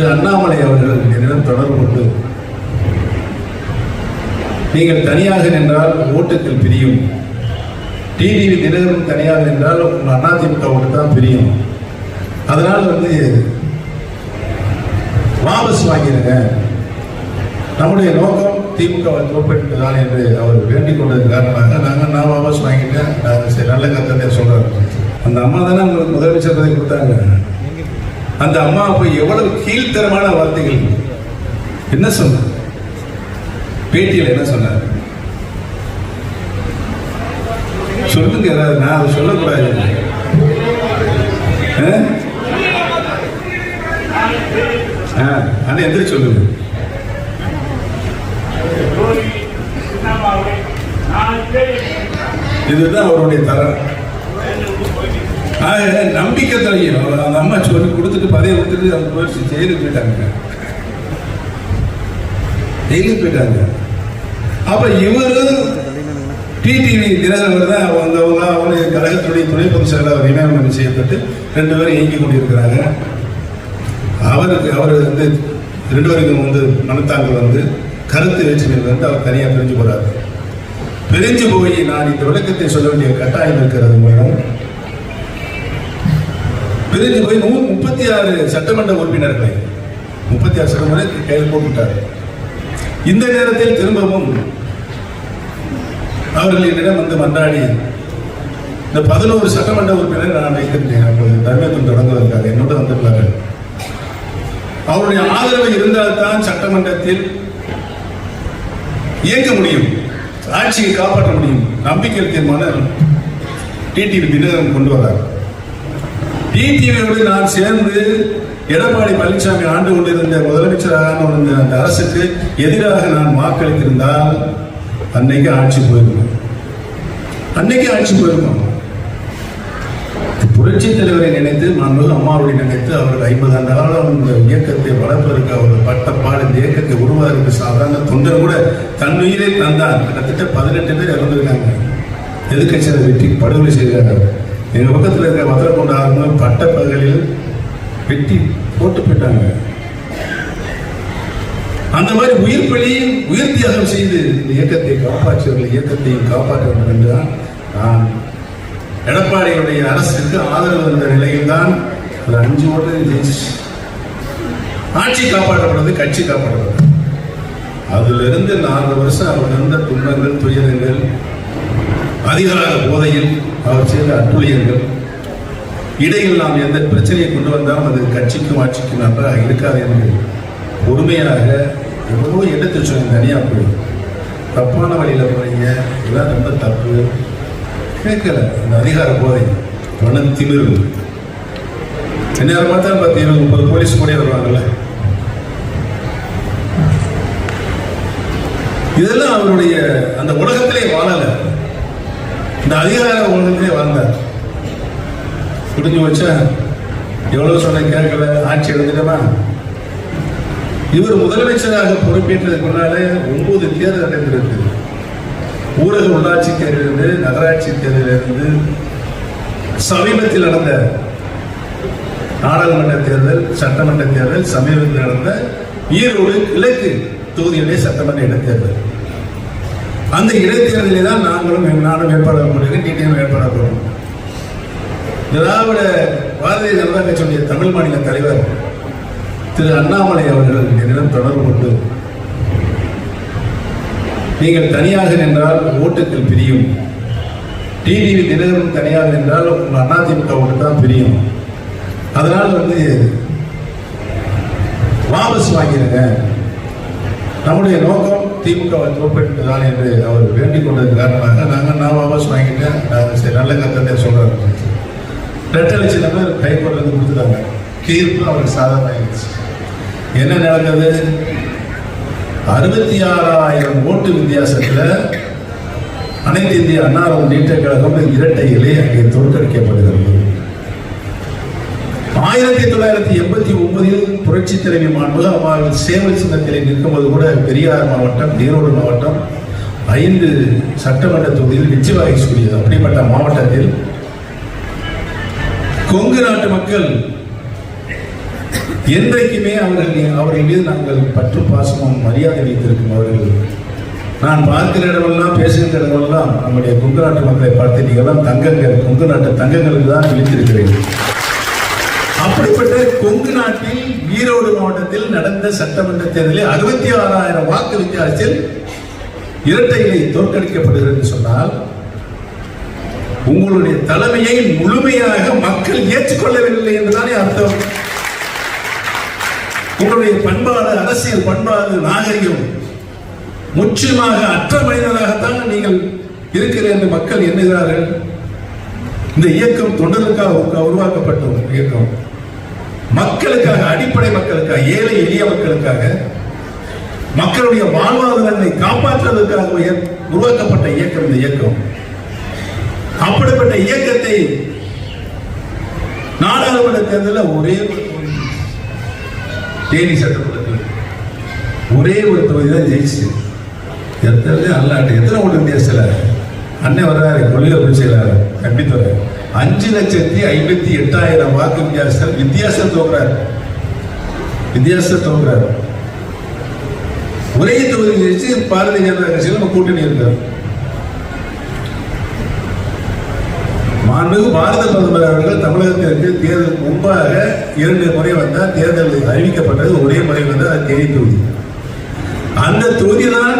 அண்ணாமலை அவர்கள் என்னிடம் தொடர்பு கொண்டு நீங்கள் தனியாக நின்றால் ஓட்டுகள் பிரியும். டிடிவி தினகரன் தனியாக நின்றால் உங்கள் அதிமுக ஓட்டு தான் பிரியும். அதனால் வந்து வாபஸ் வாங்கிடுங்க நம்முடைய நோக்கம் திமுகவை தோற்பிட்டுதான் என்று அவர் வேண்டிக் கொண்டது காரணமாக நாங்கள் நான் வாபஸ் வாங்கிட்டேன். நாங்கள் சரி நல்ல கருத்தை சொல்கிறோம் அந்த அம்மா தானே உங்களுக்கு முதலமைச்சர் பதவி கொடுத்தாங்க. அந்த அம்மா போய் எவ்வளவு கீழ்த்தரமான வார்த்தைகள். என்ன சொன்னார்? பேட்டியில் என்ன சொன்னார்? சொல்லுங்க ஏதாவது நான் அதை சொல்லக்கூடாது. ஆ? ஆ, ஆனா எந்திரி சொல்லுங்க. இதுதான் அவருடைய தரம். நம்பிக்கை தெரியும் அந்த அம்மா சொல்லி கொடுத்துட்டு பதவி கொடுத்துட்டு அவங்க போயிடுச்சு. ஜெயிலுக்கு போயிட்டாங்க. ஜெயிலுக்கு போயிட்டாங்க. அப்ப இவரு டிடிவி தினகரன் தான் வந்தவங்க. அவங்க கழகத்துடைய துணை பொதுச் செயலாளர் நியமனம் செய்யப்பட்டு ரெண்டு பேரும் இயங்கி கொண்டிருக்கிறாங்க. அவருக்கு அவர் வந்து ரெண்டு பேருக்கும் வந்து மனத்தாங்கள் வந்து கருத்து வேற்றுமையில் வந்து அவர் தனியாக பிரிஞ்சு போறாரு. பிரிஞ்சு போய் நான் இந்த விளக்கத்தை சொல்ல வேண்டிய கட்டாயம் இருக்கிறது மூலம் பிரிஞ்சு போய் நூ முப்பத்தி ஆறு சட்டமன்ற உறுப்பினர்களை முப்பத்தி ஆறு சட்டமன்ற கையில் போட்டுட்டார். இந்த நேரத்தில் திரும்பவும் அவர்கள் என்னிடம் வந்து மன்றாடி இந்த பதினோரு சட்டமன்ற உறுப்பினர் நான் வைத்திருந்தேன். அப்போது தர்மத்தும் தொடங்குவதற்காக என்னோட வந்திருந்தார்கள் அவருடைய ஆதரவு இருந்தால்தான் சட்டமன்றத்தில் இயங்க முடியும் ஆட்சியை காப்பாற்ற முடியும். நம்பிக்கை தீர்மானம் டிடிவி தினகரன் கொண்டு வர்றார் டிடிவியோடு நான் சேர்ந்து எடப்பாடி பழனிசாமி ஆண்டு கொண்டிருந்த முதலமைச்சராக இருந்த அந்த அரசுக்கு எதிராக நான் வாக்களித்திருந்தால் அன்னைக்கு ஆட்சி போயிருக்கும். அன்னைக்கு ஆட்சி போயிருக்கும். புரட்சி தலைவரை நினைத்து மாண்புமிகு அம்மாவை நினைத்து அவர்கள் ஐம்பது ஆண்டு காலம் இந்த இயக்கத்தை வளர்ப்பதற்கு அவர் பட்டப்பாடு இந்த இயக்கத்தை உருவாதற்கு சாதாரண தொண்டர் கூட தன் உயிரை கிட்டத்தட்ட பதினெட்டு பேர் இறந்துருக்காங்க. எதிர்கட்சியை வெற்றி படுகொலை செய்தார்கள் எங்க பக்கத்தில் இருக்க மதுரை ஆரம்ப பட்ட பகலில் வெட்டி போட்டு போயிட்டாங்க. அந்த மாதிரி உயிர் பலி உயிர் தியாகம் செய்து இந்த இயக்கத்தை காப்பாற்றியவர்கள் இயக்கத்தையும் காப்பாற்ற வேண்டும் என்றுதான் நான் எடப்பாடியுடைய அரசுக்கு ஆதரவு இருந்த நிலையில்தான் ஒரு அஞ்சு ஓட்டு ஜெயிச்சு ஆட்சி காப்பாற்றப்படுது கட்சி காப்பாற்றப்படுறது அதிலிருந்து நாலு வருஷம் அவர் இருந்த துன்பங்கள் துயரங்கள் அதிகார போதையில் அவர் செய்த அட்டுழியர்கள். இடையில் நாம் எந்த பிரச்சனையை கொண்டு வந்தாலும் அது கட்சிக்கும் ஆட்சிக்கும் நன்றாக இருக்காது என்று பொறுமையாக எவ்வளவோ எடுத்து சொல்லி தனியாக போய். தப்பான வழியில் போகிறீங்க இதெல்லாம் ரொம்ப தப்பு. கேட்கல. இந்த அதிகார போதை பணம் திமிரு. எந்நேரம் தான் பத்து இருபது முப்பது போலீஸ் கூட வருவாங்கல்ல இதெல்லாம் அவருடைய அந்த உலகத்திலே வாழலை. இந்த அதிகாரம் உங்களுக்கே வாழ்ந்தார் புரிஞ்சு வச்சா எவ்வளவு சொன்ன கேட்கல ஆட்சி எழுந்துட்டமா? இவர் முதலமைச்சராக பொறுப்பேற்றதுக்கு முன்னாலே ஒன்பது தேர்தல் நடந்திருக்கு. ஊரக உள்ளாட்சி தேர்தலிருந்து நகராட்சி தேர்தலிருந்து சமீபத்தில் நடந்த நாடாளுமன்ற தேர்தல் சட்டமன்ற தேர்தல் சமீபத்தில் நடந்த ஈரோடு கிழக்கு தொகுதியுடைய சட்டமன்ற இடைத்தேர்தல். அந்த இடைத்தேர்தலில் தான் நாங்களும் நானும் வேட்பாளர் போட்டிருக்கேன் நீட்டையும் வேட்பாளர் போடுவோம் திராவிட பாரதிய ஜனதா கட்சியுடைய தமிழ் மாநில தலைவர் திரு அண்ணாமலை அவர்கள் என்னிடம் தொடர்பு கொண்டு நீங்கள் தனியாக நின்றால் ஓட்டுகள் பிரியும். டிடிவி தினகரன் தனியாக நின்றால் உங்கள் அதிமுக ஓட்டு தான் பிரியும். அதனால் வந்து வாபஸ் வாங்கிடுங்க நம்முடைய நோக்கம் திமுகவை தோற்பிட்டுதான் என்று அவர் வேண்டிக் கொண்டது காரணமாக நாங்கள் நான் வாபஸ் வாங்கிட்டேன். நாங்கள் சரி நல்ல கத்தனே சொல்றாரு. ரெட்டை சில பேர் கை வந்து கொடுத்துட்டாங்க. தீர்ப்பு அவருக்கு சாதாரண ஆயிடுச்சு. என்ன நடந்தது? அறுபத்தி ஆறாயிரம் ஓட்டு வித்தியாசத்தில் அனைத்து இந்திய அன்னாரம் நீட்ட கழகம் இரட்டைகளே அங்கே தோற்கடிக்கப்படுகிறது ஆயிரத்தி தொள்ளாயிரத்தி எண்பத்தி ஒன்பதில் புரட்சி தலைவி மாண்பு அம்மாவின் சேவை சின்னத்திலே நிற்கும்போது கூட பெரியார் மாவட்டம் ஈரோடு மாவட்டம் ஐந்து சட்டமன்ற தொகுதியில் வெற்றி வாகி கூடியது அப்படிப்பட்ட மாவட்டத்தில் கொங்கு நாட்டு மக்கள் என்றைக்குமே அவர்கள் அவர்கள் மீது நாங்கள் பற்று பாசமும் மரியாதை வைத்திருக்கும் அவர்கள். நான் பார்க்கிற இடமெல்லாம் பேசுகின்ற இடமெல்லாம் நம்முடைய கொங்கு நாட்டு மக்களை பார்த்து நீங்கள்லாம் தங்கங்கள் கொங்கு நாட்டு தங்கங்களுக்கு தான் விழித்திருக்கிறேன். அப்படிப்பட்ட கொங்கு நாட்டில் ஈரோடு மாவட்டத்தில் நடந்த சட்டமன்ற தேர்தலில் அறுபத்தி ஆறாயிரம் வாக்கு வித்தியாசத்தில் இரட்டைகளை தோற்கடிக்கப்படுகிறது என்று சொன்னால் உங்களுடைய தலைமையை முழுமையாக மக்கள் ஏற்றுக்கொள்ளவில்லை என்றுதானே அர்த்தம். உங்களுடைய பண்பாடு அரசியல் பண்பாடு நாகரிகம் முற்றிலுமாக அற்ற மனிதனாகத்தான் நீங்கள் இருக்கிற என்று மக்கள் எண்ணுகிறார்கள். இந்த இயக்கம் தொண்டருக்காக உருவா- உருவாக்கப்பட்ட இயக்கம். மக்களுக்காக அடிப்படை மக்களுக்காக ஏழை எளிய மக்களுக்காக மக்களுடைய வாழ்வாதாரங்களை காப்பாற்றுவதற்காக உருவாக்கப்பட்ட இயக்கம் இந்த இயக்கம். அப்படிப்பட்ட இயக்கத்தை நாடாளுமன்ற தேர்தலில் ஒரே ஒரு தேனி சட்டமன்றத்தில் ஒரே ஒரு தொகுதி தான் ஜெயிச்சு. எத்தனை அல்லாட்டு எத்தனை ஓட்டு வித்தியாசத்தில்? அண்ணன் வர்றாரு கொள்கை பிடிச்சாரு கண்டிப்பாக அஞ்சு லட்சத்தி ஐம்பத்தி எட்டாயிரம் வாக்கு வித்தியாசம் வித்தியாசம் தோன்றார் வித்தியாசம் தோன்றார் ஒரே தொகுதி ஜெயிச்சு பாரதிய ஜனதா கட்சியில் நம்ம கூட்டணி இருக்காரு. மாண்பு பாரத பிரதமர் அவர்கள் தமிழகத்திற்கு தேர்தல் முன்பாக இரண்டு முறை வந்தால் தேர்தல் அறிவிக்கப்பட்டது. ஒரே முறை வந்தால் அது தேனி தொகுதி. அந்த தொகுதி தான்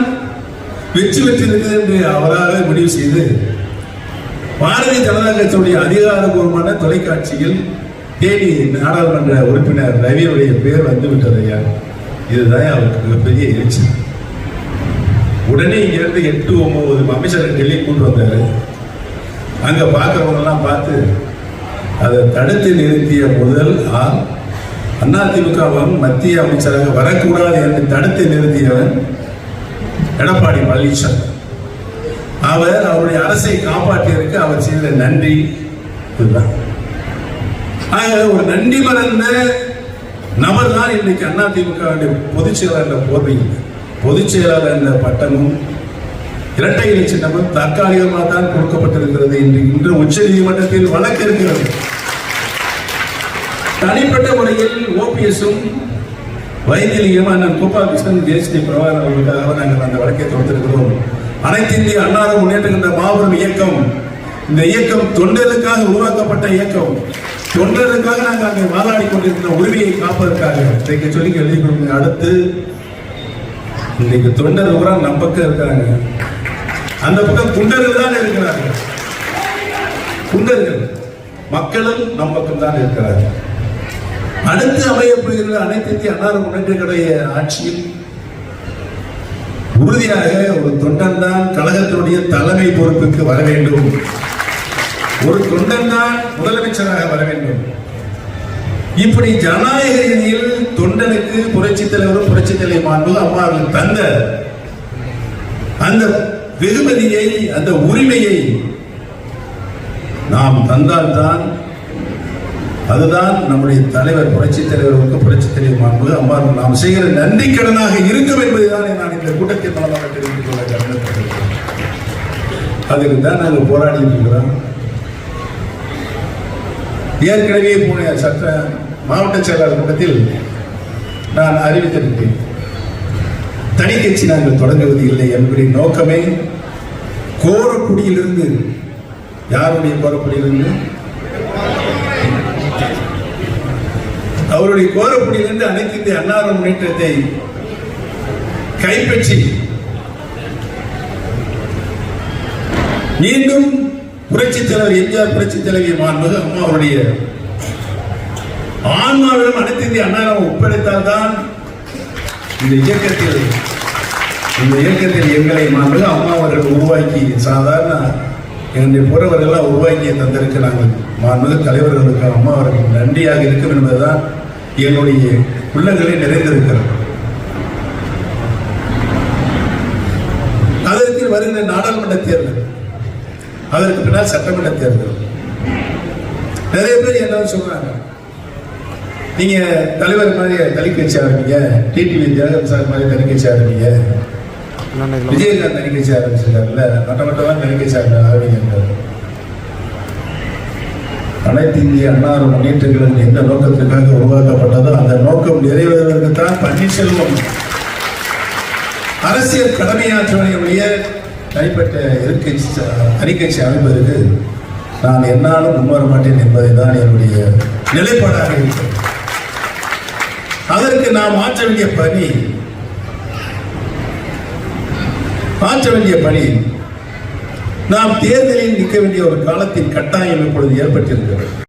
வெற்றி பெற்றிருக்கிறது என்று அவராக முடிவு செய்து பாரதிய ஜனதா கட்சியுடைய அதிகாரபூர்வமான தொலைக்காட்சியில் தேனி நாடாளுமன்ற உறுப்பினர் ரவியுடைய பேர் வந்து விட்டது ஐயா. இதுதான் அவருக்கு மிகப்பெரிய எழுச்சி. உடனே இங்கிருந்து எட்டு ஒன்பது அமைச்சரை டெல்லி கூட்டு வந்தாரு. அங்க பார்க்கறவங்கெல்லாம் பார்த்து அதை தடுத்து நிறுத்திய முதல் ஆள் அதிமுகவும் மத்திய அமைச்சராக வரக்கூடாது என்று தடுத்து நிறுத்தியவன் எடப்பாடி பழனிசாமி. அவர் அவருடைய அரசை காப்பாற்றியதற்கு அவர் செய்த நன்றி. இதுதான் ஆக ஒரு நன்றி மறந்த நபர் தான் இன்னைக்கு அதிமுக பொதுச் செயலாளர் என்ற போர்வையில் பொதுச் செயலாளர் என்ற பட்டமும் இரட்டை இலை சின்னமும் தற்காலிகமாக தான் கொடுக்கப்பட்டிருக்கிறது என்று இன்று உச்ச நீதிமன்றத்தில் வழக்கு இருக்கிறது. தனிப்பட்ட முறையில் ஓபிஎஸும் வைத்திலியும் அண்ணன் கோபாலகிருஷ்ணன் தேசிய பிரபாகர் அவர்களுக்காக நாங்கள் அந்த வழக்கை தொடுத்திருக்கிறோம். அனைத்து இந்திய அன்னார முன்னேற்றுகின்ற மாபெரும் இயக்கம் இந்த இயக்கம் தொண்டர்களுக்காக உருவாக்கப்பட்ட இயக்கம். தொண்டர்களுக்காக நாங்கள் அங்கே வாதாடி கொண்டிருக்கிற உரிமையை காப்பதற்காக. இன்றைக்கு சொல்லி எழுதி கொடுங்க அடுத்து இன்னைக்கு தொண்டர் கூட நம்ம பக்கம் இருக்கிறாங்க. அந்த பக்கம் குண்டர்கள் தான் இருக்கிறார்கள். குண்டர்கள் மக்களும் நம் பக்கம் தான் இருக்கிறார்கள். அடுத்து அமையப்படுகிற அனைத்து அன்னார முன்னேற்ற ஆட்சியில் உறுதியாக ஒரு தொண்டன் தான் கழகத்தினுடைய தலைமை பொறுப்புக்கு வர வேண்டும். ஒரு தொண்டன் தான் முதலமைச்சராக வர வேண்டும். இப்படி ஜனநாயக ரீதியில் தொண்டனுக்கு புரட்சி தலைவரும் புரட்சி தலைவர் மாண்பு அம்மா அவர்கள் தந்த அந்த வெகுமதியை அந்த உரிமையை நாம் தந்தால்தான் அதுதான் நம்முடைய தலைவர் புரட்சி தலைவருக்கு புரட்சி தலைவர் மாண்பு அம்மா நாம் செய்கிற நன்றி கடனாக இருக்கும் என்பதுதான் நான் இந்த கூட்டத்தின் மூலமாக தெரிவித்துக் கொள்ள கடமைப்பட்டிருக்கிறேன் அதுக்கு தான் நாங்கள் போராடி இருக்கிறோம். ஏற்கனவே போன சட்ட மாவட்ட செயலாளர் கூட்டத்தில் நான் அறிவித்திருக்கிறேன். தனி கட்சி நாங்கள் தொடங்குவது இல்லை என்பதின் நோக்கமே கோரக்குடியிலிருந்து யாருடைய கோரக்குடியிலிருந்து? அவருடைய கோரப்படியிலிருந்து அனைத்து இந்திய அன்னார முன்னேற்றத்தை கைப்பற்றி மீண்டும் புரட்சி தலைவர் எம்ஜிஆர் புரட்சி தலைவி மாண்புமிகு அம்மா அவருடைய ஆன்மாவிடம் அனைத்து இந்திய அன்னாரம் ஒப்படைத்தால்தான் இந்த இயக்கத்தில் இந்த இயக்கத்தில் எங்களை மாண்பது அம்மா அவர்கள் உருவாக்கி சாதாரண என்னுடைய புறவர்கள்லாம் உருவாக்கிய தந்திருக்கு நாங்கள் மாண்புமிகு தலைவர்களுக்கு அம்மா அவர்கள் நன்றியாக இருக்கும் என்பதுதான் என்னுடைய உள்ளங்களில் நிறைந்திருக்கிறது. அதற்கு வருகிற நாடாளுமன்ற தேர்தல். அதற்கு பின்னால் சட்டமன்ற தேர்தல். நிறைய பேர் என்ன சொல்றாங்க? நீங்க தலைவர் மாதிரி தனி கட்சி ஆரம்பிங்க. டிடிவி தியாகராஜன் சார் மாதிரி தனி கட்சி ஆரம்பிங்க. விஜயகாந்த் தனி கட்சி ஆரம்பிச்சிருக்காருல்ல. மட்ட மட்டமா தனி கட்சி ஆரம்பிங்க அனைத்து இந்திய அன்னார் முன்னேற்ற கழகம் எந்த நோக்கத்திற்காக உருவாக்கப்பட்டதோ அந்த நோக்கம் நிறைவேறுவதற்கு தான் பன்னீர்செல்வம் அரசியல் கடமையாற்றுவதை ஒழிய தனிப்பட்ட எதிர்கட்சி தனிக்கட்சி அமைப்பதற்கு நான் என்னாலும் முன்வர மாட்டேன் என்பதை தான் என்னுடைய நிலைப்பாடாக இருக்கிறது. அதற்கு நாம் மாற்ற வேண்டிய பணி மாற்ற வேண்டிய பணி நாம் தேர்தலில் நிற்க வேண்டிய ஒரு காலத்தின் கட்டாயம் இப்பொழுது ஏற்பட்டிருக்கிறது.